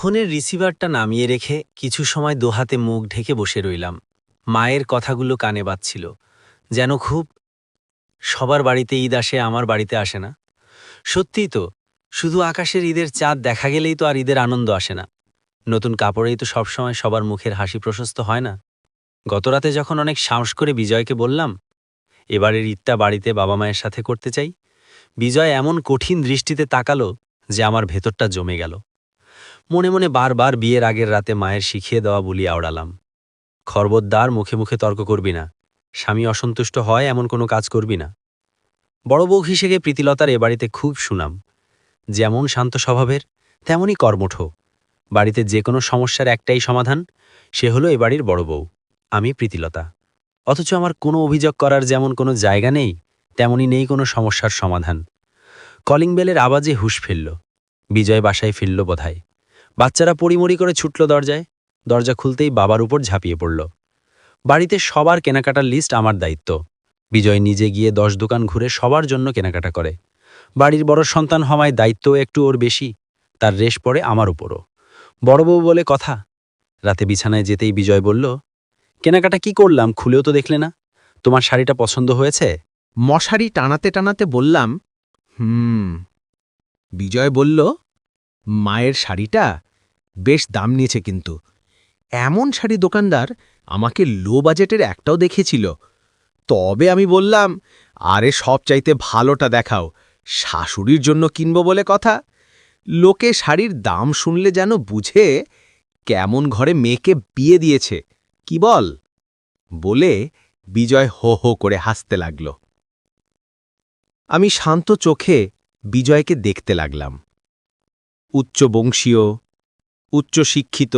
ফোনের রিসিভারটা নামিয়ে রেখে কিছু সময় দোহাতে মুখ ঢেকে বসে রইলাম। মায়ের কথাগুলো কানে বাজছিল। যেন খুব সবার বাড়িতে ঈদ আসে, আমার বাড়িতে আসে না। সত্যিই তো, শুধু আকাশের ঈদের চাঁদ দেখা গেলেই তো আর ঈদের আনন্দ আসে না। নতুন কাপড়েই তো সবসময় সবার মুখের হাসি প্রশস্ত হয় না। গতরাতে যখন অনেক সাহস করে বিজয়কে বললাম, এবারের ঈদটা বাড়িতে বাবা মায়ের সাথে করতে চাই। বিজয় এমন কঠিন দৃষ্টিতে তাকালো যে আমার ভেতরটা জমে গেল। মনে মনে বারবার বিয়ের আগের রাতে মায়ের শিখিয়ে দেওয়া বলি আওড়ালাম। খরবদ্দার মুখে মুখে তর্ক করবি না। স্বামী অসন্তুষ্ট হয় এমন কোনো কাজ করবি না। বড় বউ হিসেবে প্রীতিলতার এ বাড়িতে খুব সুনাম। যেমন শান্ত স্বভাবের, তেমনই কর্মঠ। বাড়িতে যে কোনো সমস্যার একটাই সমাধান, সে হলো এ বাড়ির বড় বউ, আমি প্রীতিলতা। অথচ আমার কোনো অভিযোগ করার যেমন কোনো জায়গা নেই, তেমনই নেই কোনো সমস্যার সমাধান। কলিং বেলের আওয়াজে হুশ ফেলল বিজয় বাসায় ফিরল বোধহয়। বাচ্চারা পড়িমড়ি করে ছুটল দরজায়। দরজা খুলতেই বাবার উপর ঝাঁপিয়ে পড়ল। বাড়িতে সবার কেনাকাটার লিস্ট আমার দায়িত্ব। বিজয় নিজে গিয়ে দশ দোকান ঘুরে সবার জন্য কেনাকাটা করে। বাড়ির বড় সন্তান হওয়ায় দায়িত্ব একটু ওর বেশি, তার রেশ পড়ে আমার উপরও। বড় বউ বলে কথা। রাতে বিছানায় যেতেই বিজয় বলল, কেনাকাটা কি করলাম? খুলেও তো দেখলে না। তোমার শাড়িটা পছন্দ হয়েছে? মশারি টানাতে টানাতে বললাম, হুম। বিজয় বলল, মায়ের শাড়িটা? বেশ দাম নিয়েছে কিন্তু। এমন শাড়ি দোকানদার আমাকে লো বাজেটের একটাও দেখেছিল তবে আমি বললাম, আরে সব চাইতে ভালোটা দেখাও, শাশুড়ির জন্য কিনব বলে কথা। লোকে শাড়ির দাম শুনলে যেন বুঝে কেমন ঘরে মেয়েকে বিয়ে দিয়েছে, কি বল? বলে বিজয় হো হো করে হাসতে লাগল। আমি শান্ত চোখে বিজয়কে দেখতে লাগলাম। উচ্চ বংশীয় উচ্চ শিক্ষিত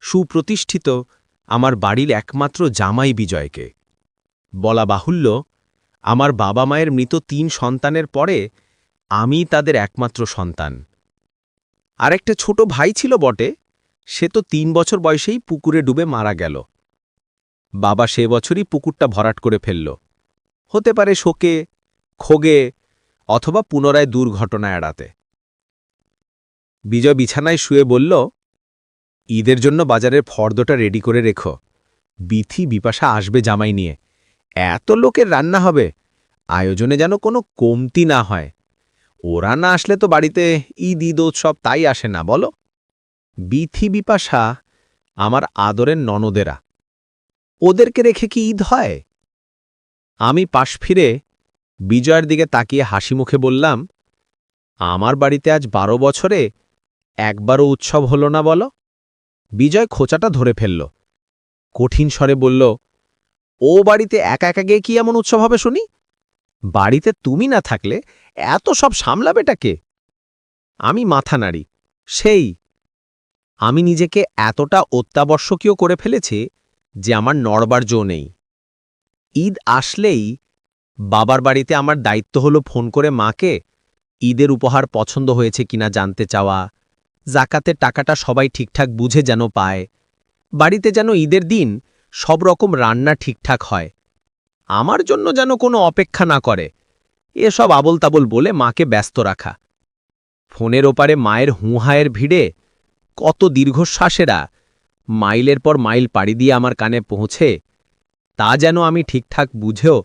সুপ্রতিষ্ঠিত, আমার বাড়ির একমাত্র জামাই বিজয়কে। বলা বাহুল্য, আমার বাবা মায়ের মৃত তিন সন্তানের পরে আমি তাদের একমাত্র সন্তান। আরেকটা ছোট ভাই ছিল বটে, সে তো তিন বছর বয়সেই পুকুরে ডুবে মারা গেল। বাবা সে বছরই পুকুরটা ভরাট করে ফেলল। হতে পারে শোকে, খোগে, অথবা পুনরায় দুর্ঘটনা এড়াতে। বিজয় বিছানায় শুয়ে বলল, ঈদের জন্য বাজারের ফর্দটা রেডি করে রেখো। বিথি বিপাশা আসবে জামাই নিয়ে। এত লোকের রান্না হবে। আয়োজনে যেন কোনো কমতি না হয়। ওরা না আসলে তো বাড়িতে ঈদ ঈদ উৎসব তাই আসে না, বলো? বিথি বিপাশা আমার আদরের ননদেরা, ওদেরকে রেখে কি ঈদ হয়? আমি পাশ ফিরে বিজয়ের দিকে তাকিয়ে হাসি মুখে বললাম, আমার বাড়িতে আজ বারো বছরে একবারও উৎসব হল না বলো? বিজয় খোঁচাটা ধরে ফেলল। কঠিন স্বরে বলল, ও বাড়িতে একা একা গিয়ে কি এমন উৎসব হবে শুনি? বাড়িতে তুমি না থাকলে এত সব সামলাবেটাকে আমি মাথা নাড়ি, সেই। আমি নিজেকে এতটা অত্যাবশ্যকীয় করে ফেলেছি যে আমার নড়বার জো নেই। ঈদ আসলেই বাবার বাড়িতে আমার দায়িত্ব হলো ফোন করে মাকে ঈদের উপহার পছন্দ হয়েছে কিনা জানতে চাওয়া জাকাতের টাকাটা সবাই ঠিকঠাক বুঝে যেন পায়। বাড়িতে যেন ঈদের দিন সব রকম রান্না ঠিকঠাক হয়। আমার জন্য যেন কোনো অপেক্ষা না করে। এসব আবল তাবল বলে মাকে ব্যস্ত রাখা। ফোনের ওপারে মায়ের হুঁহায়ের ভিড়ে কত দীর্ঘশ্বাসেরা মাইলের পর মাইল পাড়ি দিয়ে আমার কানে পৌঁছে, তা যেন আমি ঠিকঠাক বুঝেও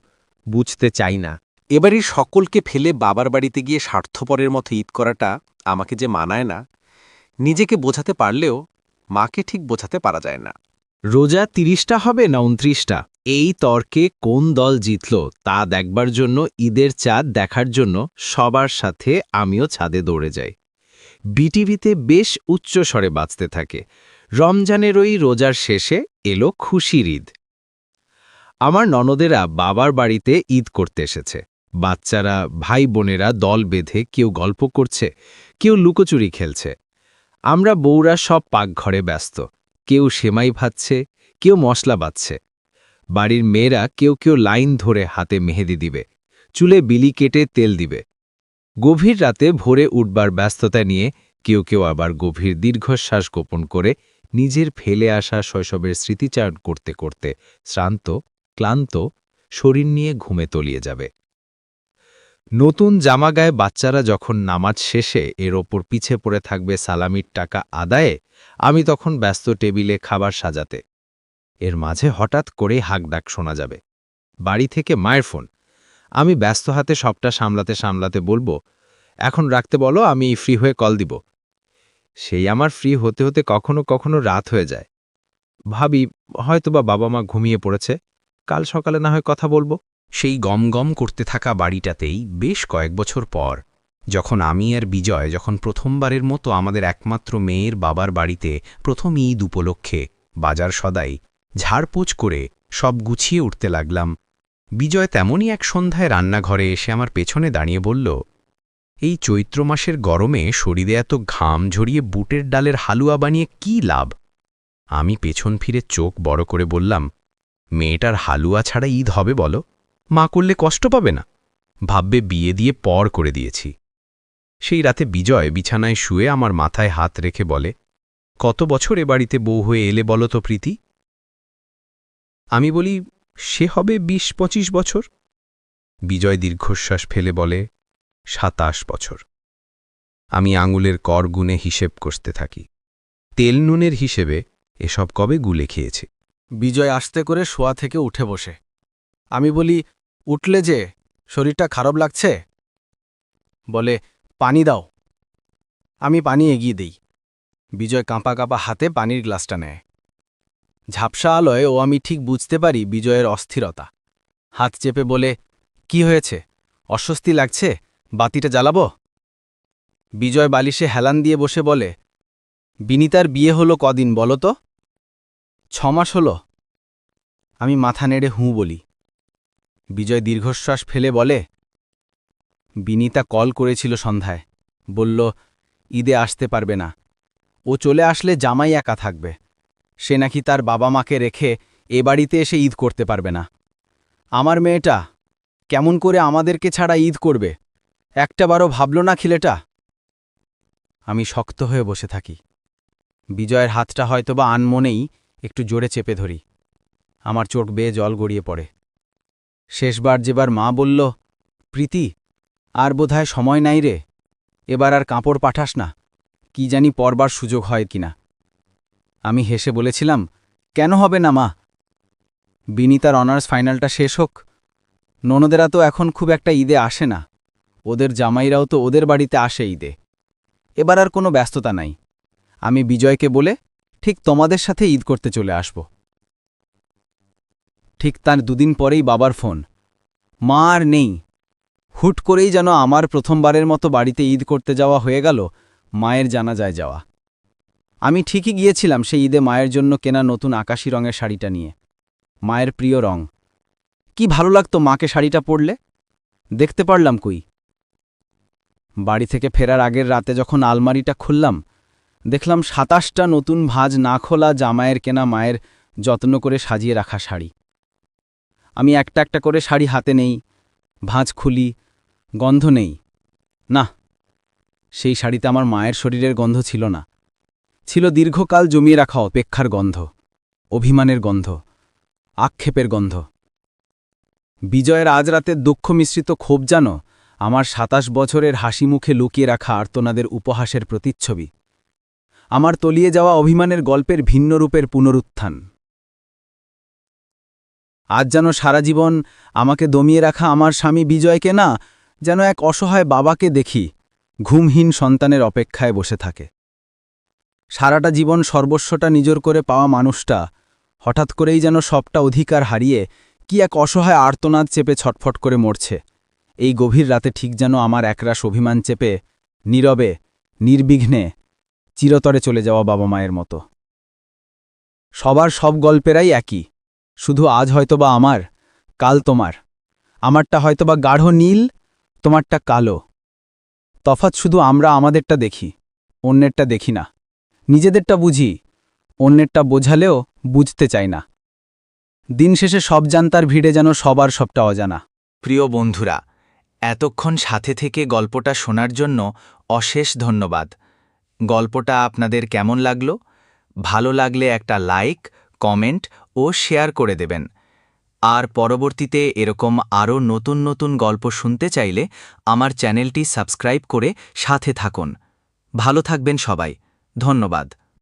বুঝতে চাই না। এবারই সকলকে ফেলে বাবার বাড়িতে গিয়ে স্বার্থপরের মতো ঈদ করাটা আমাকে যে মানায় না নিজেকে বোঝাতে পারলেও মাকে ঠিক বোঝাতে পারা যায় না। রোজা তিরিশটা হবে না উনত্রিশটা? এই তর্কে কোন দল জিতল তা দেখবার জন্য, ঈদের চাঁদ দেখার জন্য সবার সাথে আমিও ছাদে দৌড়ে যাই। বিটিভিতে বেশ উচ্চ স্বরে বাঁচতে থাকে। রমজানের ওই রোজার শেষে এলো খুশির ঈদ। আমার ননদেরা বাবার বাড়িতে ঈদ করতে এসেছে। বাচ্চারা ভাই বোনেরা দল বেঁধে কেউ গল্প করছে, কেউ লুকোচুরি খেলছে। আমরা বউরা সব পাকঘরে ব্যস্ত। কেউ সেমাই ভাজছে কেউ মশলা বাচ্ছে বাড়ির মেয়েরা কেউ কেউ লাইন ধরে হাতে মেহেদি দিবে। চুলে বিলি কেটে তেল দিবে। গভীর রাতে ভোরে উঠবার ব্যস্ততা নিয়ে কেউ কেউ আবার গভীর দীর্ঘশ্বাস গোপন করে নিজের ফেলে আসা শৈশবের স্মৃতিচারণ করতে করতে শ্রান্ত, ক্লান্ত, শরীর নিয়ে ঘুমে তলিয়ে যাবে। নতুন জামা গায়ে বাচ্চারা যখন নামাজ শেষে এর ওপর পিছে পড়ে থাকবে সালামির টাকা আদায়ে, আমি তখন ব্যস্ত টেবিলে খাবার সাজাতে। এর মাঝে হঠাৎ করে হাঁকডাক শোনা যাবে। বাড়ি থেকে মায়ের ফোন। আমি ব্যস্ত হাতে সবটা সামলাতে সামলাতে বলব, এখন রাখতে বলো, আমি ফ্রি হয়ে কল দিব। সেই আমার ফ্রি হতে হতে কখনো কখনো রাত হয়ে যায়। ভাবি, হয়তোবা বাবা মা ঘুমিয়ে পড়েছে, কাল সকালে না হয় কথা বলব। সেই গমগম করতে থাকা বাড়িটাতেই বেশ কয়েক বছর পর, যখন আমি আর বিজয় যখন প্রথমবারের মতো আমাদের একমাত্র মেয়ের বাবার বাড়িতে প্রথম ঈদ উপলক্ষে বাজার সদাই ঝাড়পোছ করে সব গুছিয়ে উঠতে লাগলাম, বিজয় তেমনই এক সন্ধ্যায় রান্নাঘরে এসে আমার পেছনে দাঁড়িয়ে বলল, এই চৈত্র মাসের গরমে শরীরে এত ঘাম ঝরিয়ে বুটের ডালের হালুয়া বানিয়ে কি লাভ? আমি পেছন ফিরে চোখ বড় করে বললাম, মেয়েটার হালুয়া ছাড়া ঈদ হবে বলো? মা করলে কষ্ট পাবে না? ভাববে বিয়ে দিয়ে পর করে দিয়েছি। সেই রাতে বিজয় বিছানায় শুয়ে আমার মাথায় হাত রেখে বলে, কত বছর এ বাড়িতে বউ হয়ে এলে বলো তো প্রীতি? আমি বলি, সে হবে বিশ পঁচিশ বছর। বিজয় দীর্ঘশ্বাস ফেলে বলে, সাতাশ বছর। আমি আঙুলের কর গুনে হিসেব কষতে থাকি। তেল নুনের হিসেবে এসব কবে গুলে খেয়েছে। বিজয় আস্তে করে শোয়া থেকে উঠে বসে। আমি বলি, উঠলে যে শরীরটা খারাপ লাগছে? বলে, পানি দাও। আমি পানি এগিয়ে দেই। বিজয় কাঁপা কাঁপা হাতে পানির গ্লাসটা নেয়। ঝাপসা আলোয় ও আমি ঠিক বুঝতে পারি বিজয়ের অস্থিরতা। হাত চেপে বলে, কি হয়েছে? অস্বস্তি লাগছে? বাতিটা জ্বালাবো? বিজয় বালিশে হেলান দিয়ে বসে বলে, বিনিতার বিয়ে হলো কদিন বলো তো? ছমাস হল। আমি মাথা নেড়ে হুঁ বলি। বিজয় দীর্ঘশ্বাস ফেলে বলে, বিনিতা কল করেছিল সন্ধ্যায়। বলল, ঈদে আসতে পারবে না। ও চলে আসলে জামাই একা থাকবে। সে নাকি তার বাবা মাকে রেখে এ বাড়িতে এসে ঈদ করতে পারবে না। আমার মেয়েটা কেমন করে আমাদেরকে ছাড়া ঈদ করবে? একটাবারও ভাবল না খিলেটা? আমি শক্ত হয়ে বসে থাকি। বিজয়ের হাতটা হয়তোবা আনমনেই একটু জোরে চেপে ধরি। আমার চোখ বেয়ে জল গড়িয়ে পড়ে। শেষবার যেবার মা বলল, প্রীতি, আর বোধহয় সময় নাই রে, এবার আর কাপড় পাঠাস না, কি জানি পরবার সুযোগ হয় কিনা। আমি হেসে বলেছিলাম, কেন হবে না মা? বিনিতার অনার্স ফাইনালটা শেষ হোক। ননদেরা তো এখন খুব একটা ঈদে আসে না, ওদের জামাইরাও তো ওদের বাড়িতে আসে ঈদে। এবার আর কোনো ব্যস্ততা নাই। আমি বিজয়কে বলে, ঠিক তোমাদের সাথে ঈদ করতে চলে আসব। ঠিক তার দুদিন পরেই বাবার ফোন। মা আর নেই। হুট করেই যেন আমার প্রথমবারের মতো বাড়িতে ঈদ করতে যাওয়া হয়ে গেল, মায়ের জানাজায় যাওয়া। আমি ঠিকই গিয়েছিলাম সেই ঈদে মায়ের জন্য কেনা নতুন আকাশি রঙের শাড়িটা নিয়ে। মায়ের প্রিয় রং। কি ভালো লাগতো মাকে শাড়িটা পরলে? দেখতে পারলাম কই। বাড়ি থেকে ফেরার আগের রাতে যখন আলমারিটা খুললাম, দেখলাম সাতাশটা নতুন ভাঁজ না খোলা জামায়ের কেনা মায়ের যত্ন করে সাজিয়ে রাখা শাড়ি। আমি একটা একটা করে শাড়ি হাতে নেই, ভাঁজ খুলি, গন্ধ নেই। না, সেই শাড়িতে আমার মায়ের শরীরের গন্ধ ছিল না। ছিল দীর্ঘকাল জমিয়ে রাখা অপেক্ষার গন্ধ, অভিমানের গন্ধ, আক্ষেপের গন্ধ। বিজয়ের আজ রাতের দুঃখ মিশ্রিত ক্ষোভ জানো আমার সাতাশ বছরের হাসি মুখে লুকিয়ে রাখা আর্তনাদের উপহাসের প্রতিচ্ছবি। আমার তলিয়ে যাওয়া অভিমানের গল্পের ভিন্ন রূপের পুনরুত্থান। আজ যেন সারা জীবন আমাকে দমিয়ে রাখা আমার স্বামী বিজয়কে না, যেন এক অসহায় বাবাকে দেখি, ঘুমহীন সন্তানের অপেক্ষায় বসে থাকে। সারাটা জীবন সর্বস্বটা নিজর করে পাওয়া মানুষটা, হঠাৎ করেই যেন সবটা অধিকার হারিয়ে কি এক অসহায় আর্তনাদ চেপে ছটফট করে মরছে। এই গভীর রাতে ঠিক যেন আমার একরাশ অভিমান চেপে, নীরবে, নির্বিঘ্নে, চিরতরে চলে যাওয়া বাবা মায়ের মতো। সবার সব গল্পেরাই একই। শুধু আজ হয়তোবা আমার, কাল তোমার। আমারটা হয়তোবা গাঢ় নীল, তোমারটা কালো। তফাৎ শুধু আমরা আমাদেরটা দেখি, অন্যেরটা দেখি না। নিজেদেরটা বুঝি, অন্যেরটা বোঝালেও বুঝতে চাই না। দিন শেষে সব জানতার ভিড়ে যেন সবার সবটা অজানা। প্রিয় বন্ধুরা, এতক্ষণ সাথে থেকে গল্পটা শোনার জন্য অশেষ ধন্যবাদ। গল্পটা আপনাদের কেমন লাগল? ভালো লাগলে একটা লাইক, কমেন্ট ও শেয়ার করে দেবেন। আর পরবর্তীতে এরকম আরও নতুন নতুন গল্প শুনতে চাইলে আমার চ্যানেলটি সাবস্ক্রাইব করে সাথে থাকুন। ভালো থাকবেন সবাই। ধন্যবাদ।